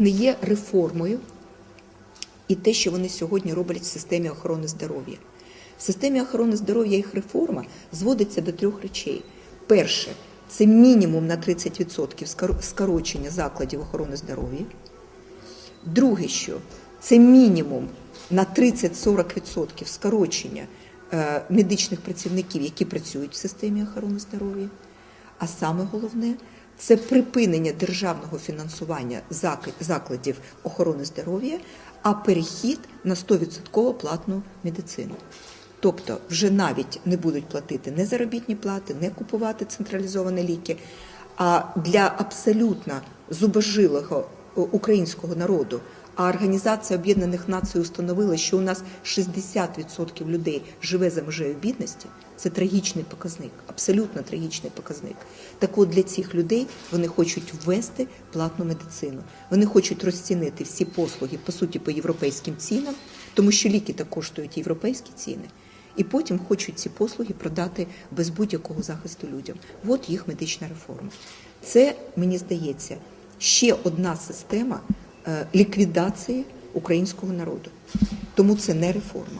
не є реформою і те, що вони сьогодні роблять в системі охорони здоров'я. В системі охорони здоров'я їх реформа зводиться до трьох речей. Перше це мінімум на 30% скорочення закладів охорони здоров'я. Друге, що це мінімум на 30-40% скорочення е, медичних працівників, які працюють в системі охорони здоров'я. А саме головне це припинення державного фінансування закладів охорони здоров'я, а перехід на 100% платну медицину. Тобто вже навіть не будуть платити не заробітні плати, не купувати централізовані ліки. А для абсолютно зубожилого українського народу, а Організація Об'єднаних Націй установила, що у нас 60% людей живе за межею бідності. Це трагічний показник, абсолютно трагічний показник. Так от для цих людей вони хочуть ввести платну медицину. Вони хочуть розцінити всі послуги по суті по європейським цінам, тому що ліки так коштують європейські ціни. І потім хочуть ці послуги продати без будь-якого захисту людям. От їх медична реформа. Це мені здається ще одна система е, ліквідації українського народу. Тому це не реформа.